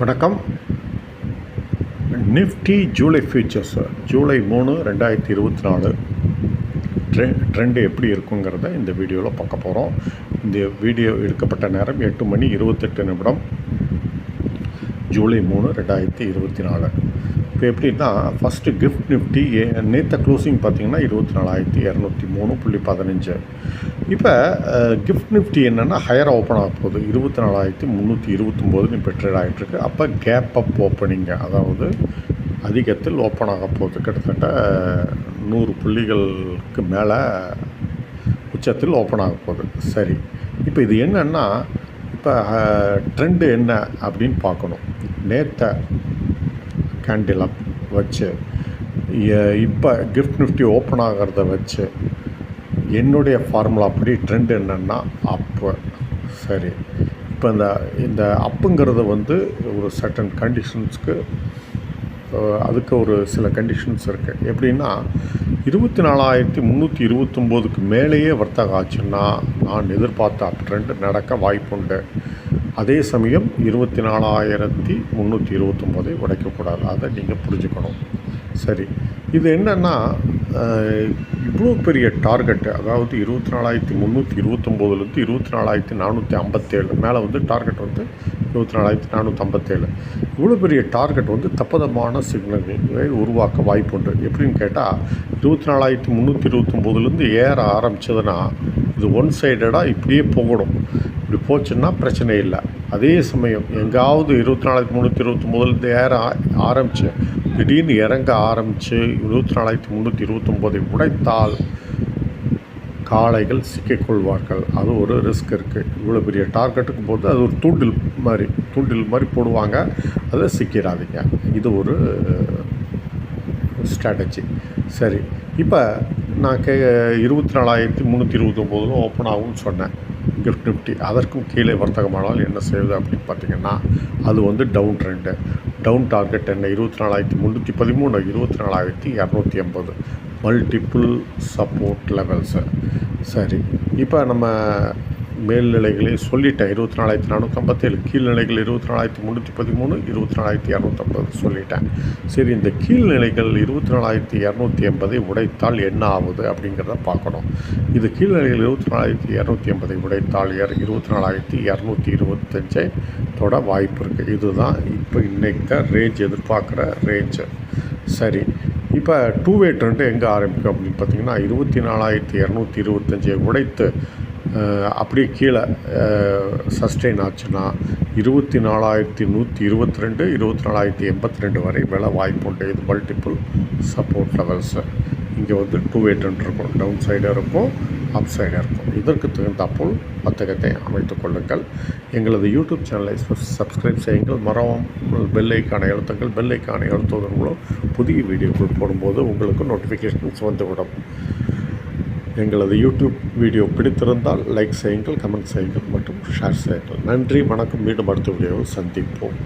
வணக்கம். Nifty July features July மூணு ரெண்டாயிரத்தி இருபத்தி நாலு ட்ரெ ட்ரெண்டு எப்படி இருக்குங்கிறத இந்த வீடியோவில் பார்க்க போகிறோம் இந்த வீடியோ எடுக்கப்பட்ட நேரம் எட்டு மணி இருபத்தெட்டு நிமிடம். ஜூலை மூணு ரெண்டாயிரத்தி இருபத்தி நாலு இப்போ எப்படின்னா ஃபஸ்ட்டு கிஃப்ட் நிஃப்டி நேற்று க்ளோசிங் பார்த்தீங்கன்னா இருபத்தி நாலாயிரத்தி இரநூத்தி மூணு புள்ளி பதினஞ்சு. இப்போ கிஃப்ட் நிஃப்டி என்னென்னா ஹையர் ஓப்பன் ஆக போகுது. இருபத்தி நாலாயிரத்தி முந்நூற்றி இருபத்தொம்போதுன்னு இப்போ ட்ரேட் ஆகிட்டுருக்கு அப்போ கேப் அப் ஓப்பனிங்க அதாவது அதிகத்தில் ஓப்பன் ஆக போகுது. கிட்டத்தட்ட நூறு புள்ளிகளுக்கு மேலே உச்சத்தில் ஓப்பன் ஆக போகுது. சரி. இப்போ இது என்னென்னா இப்போ ட்ரெண்டு என்ன அப்படின்னு பார்க்கணும். நேற்ற கேண்டில் அப் வச்சு இப்போ கிஃப்ட் நிஃப்டி ஓப்பன் ஆகிறத வச்சு என்னுடைய ஃபார்முலா படி ட்ரெண்ட் என்னென்னா அப்பு சரி. இப்போ இந்த இந்த அப்புங்கிறது வந்து ஒரு சர்டன் கண்டிஷன்ஸ்க்கு அதுக்கு ஒரு சில கண்டிஷன்ஸ் இருக்குது எப்படின்னா இருபத்தி நாலாயிரத்தி முந்நூற்றி இருபத்தொம்போதுக்கு மேலேயே வர்த்தகம் ஆச்சுன்னா நான் எதிர்பார்த்த அப் ட்ரெண்ட் நடக்க வாய்ப்புண்டு. அதே சமயம் இருபத்தி நாலாயிரத்தி முந்நூற்றி இருபத்தொம்போதை உடைக்கக்கூடாது. அதை நீங்கள் புரிஞ்சுக்கணும். சரி. இது என்னென்னா இவ்வளோ பெரிய டார்கெட்டு அதாவது இருபத்தி நாலாயிரத்தி முந்நூற்றி இருபத்தொம்போதுலேருந்து இருபத்தி நாலாயிரத்தி நானூற்றி ஐம்பத்தேழு மேலே வந்து டார்கெட் வந்து இருபத்தி நாலாயிரத்தி நானூற்றி ஐம்பத்தேழு. இவ்வளோ பெரிய டார்கெட் வந்து தப்பதமான சிக்னல்களை உருவாக்க வாய்ப்புண்டு. எப்படின்னு கேட்டால் இருபத்தி நாலாயிரத்தி முந்நூற்றி இருபத்தொம்போதுலேருந்து ஏற ஆரம்பித்ததுன்னா இது ஒன் சைடடாக இப்படியே போகணும். இப்படி போச்சுன்னா பிரச்சனை இல்லை. அதே சமயம் எங்காவது இருபத்தி நாலாயிரத்தி முந்நூற்றி இருபத்தி இருபத்தொம்போதுலேருந்து ஏற ஆரம்பித்து திடீர்னு இறங்க ஆரம்பித்து இருபத்தி நாலாயிரத்தி முந்நூற்றி இருபத்தொம்போதை உடைத்தால் காளைகள் சிக்கிக்கொள்வார்கள். அது ஒரு ரிஸ்க் இருக்குது இவ்வளோ பெரிய டார்கெட்டுக்கு போது அது ஒரு தூண்டில் மாதிரி தூண்டில் மாதிரி போடுவாங்க. அதை சிக்கிடாதீங்க இது ஒரு ஸ்ட்ராட்டஜி சரி. இப்போ நான் கே இருபத்தி நாலாயிரத்தி முந்நூற்றி இருபத்தொம்போதில் ஓப்பன் ஆகும்னு சொன்னேன். கிஃப்ட் நிஃப்டி அதற்கும் கீழே வர்த்தகமானால் என்ன செய்வது அப்படின்னு பார்த்தீங்கன்னா அது வந்து டவுன் ட்ரெண்டு டவுன் டார்கெட் என்ன? இருபத்தி நாலாயிரத்தி முந்நூற்றி பதிமூணு இருபத்தி நாலாயிரத்தி இரநூத்தி எண்பது. மல்டிப்புள் சப்போர்ட் லெவல்ஸு சரி இப்போ நம்ம மேல்நிலைகளை சொல்லிட்டேன். இருபத்தி நாலாயிரத்தி நானூற்றி ஐம்பத்தேழு கீழ்நிலைகள் இருபத்தி நாலாயிரத்தி முந்நூற்றி பதிமூணு இருபத்தி நாலாயிரத்தி இரநூத்தம்பது சொல்லிட்டேன். சரி இந்த கீழ்நிலைகள் இருபத்தி நாலாயிரத்தி இரநூத்தி எண்பதை உடைத்தால் என்ன ஆகுது அப்படிங்கிறத பார்க்கணும். இது கீழ்நிலைகள் இருபத்தி நாலாயிரத்தி இரநூத்தி எண்பதை உடைத்தால் இருபத்தி நாலாயிரத்தி இரநூத்தி இருபத்தஞ்சை தொட வாய்ப்பு இருக்குது இதுதான் இப்போ இன்றைக்கு ரேஞ்ச் எதிர்பார்க்குற ரேஞ்சு சரி இப்போ டூ வே ட்ரெண்டு எங்கே ஆரம்பிக்கும் அப்படின்னு பார்த்தீங்கன்னா இருபத்தி நாலாயிரத்தி இரநூத்தி இருபத்தஞ்சியை உடைத்து அப்படியே கீழே சஸ்டெயின் ஆச்சுன்னா இருபத்தி நாலாயிரத்தி நூற்றி இருபத்தி ரெண்டு இருபத்தி நாலாயிரத்தி எண்பத்தி ரெண்டு வரை விலை வாய்ப்புண்டு இது மல்டிப்புள் சப்போர்ட் லெவல்ஸு இங்கே வந்து டூ வே ட்ரெண்ட் இருக்கும். டவுன் சைடாக இருக்கும். அப்சைடு இருக்கும் இதற்கு தகுந்தாப்போல் வர்த்தகத்தை அமைத்துக் கொள்ளுங்கள். எங்களது யூடியூப் சேனலை சப்ஸ்கிரைப் செய்யுங்கள். மரம் பெல்லைக்கான எழுத்துங்கள் பெல்லைக்கான எழுத்துவதன் மூலம் புதிய வீடியோக்கள் போடும்போது உங்களுக்கு நோட்டிஃபிகேஷன்ஸ் வந்துவிடும். எங்களது யூடியூப் வீடியோ பிடித்திருந்தால் லைக் செய்யுங்கள் கமெண்ட் செய்யுங்கள் மற்றும் ஷேர் செய்யுங்கள். நன்றி வணக்கம். மீண்டும் அடுத்த வீடியோவில் சந்திப்போம்.